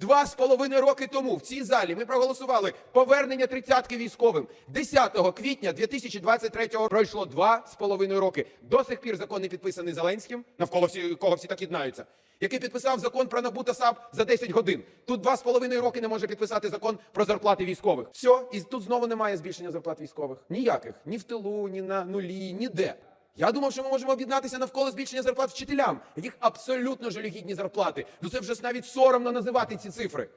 Два з половиною роки тому в цій залі ми проголосували повернення тридцятки військовим. 10 квітня 2023 пройшло два з половиною роки. До сих пір закон не підписаний Зеленським, навколо всі, кого всі так єднаються, який підписав закон про НАБУ та САП за 10 годин. Тут два з половиною роки не може підписати закон про зарплати військових. Все, і тут знову немає збільшення зарплат військових. Ніяких. Ні в тилу, ні на нулі, ніде. Я думав, що ми можемо об'єднатися навколо збільшення зарплат вчителям, яких абсолютно жалюгідні зарплати. Ну це вже навіть соромно називати ці цифри.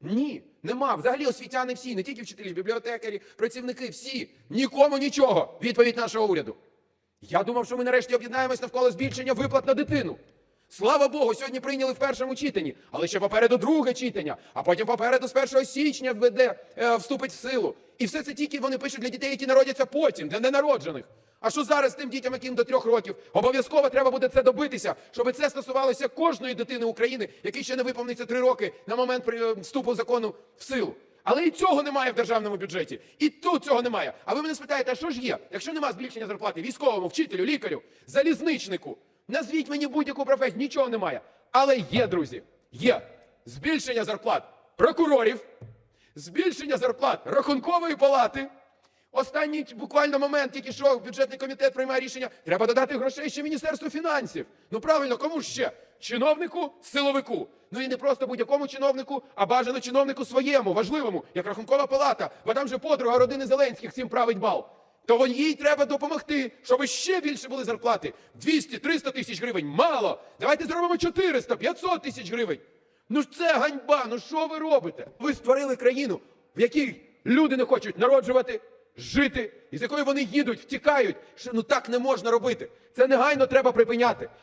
Ні, нема. Взагалі освітяни всі, не тільки вчителі, бібліотекарі, працівники, всі. Нікому нічого. Відповідь нашого уряду. Я думав, що ми нарешті об'єднаємось навколо збільшення виплат на дитину. Слава Богу, сьогодні прийняли в першому читанні, але ще попереду друге читання, а потім попереду з 1 січня введе, е, вступить в силу. І все це тільки вони пишуть для дітей, які народяться потім, для ненароджених. А що зараз тим дітям, яким до трьох років? Обов'язково треба буде це добитися, щоб це стосувалося кожної дитини України, якій ще не виповниться три роки на момент е, вступу закону в силу. Але і цього немає в державному бюджеті. І тут цього немає. А ви мене спитаєте, а що ж є? Якщо немає збільшення зарплати військовому, вчителю, лікарю, залізничнику, назвіть мені будь-яку професію, нічого немає. Але є, друзі, є збільшення зарплат прокурорів, збільшення зарплат рахункової палати. Останній буквально момент, тільки що бюджетний комітет приймає рішення, треба додати грошей ще Міністерству фінансів. Ну правильно, кому ще? Чиновнику, силовику. Ну і не просто будь-якому чиновнику, а бажано чиновнику своєму, важливому, як рахункова палата, бо там же подруга родини Зеленських всім править бал. То їй треба допомогти, щоб ще більше були зарплати. 200-300 тисяч гривень мало. Давайте зробимо 400, 500 тисяч гривень. Ну ж це ганьба. Ну що ви робите? Ви створили країну, в якій люди не хочуть народжувати, жити, із якої вони їдуть, втікають. Ну так не можна робити. Це негайно треба припиняти.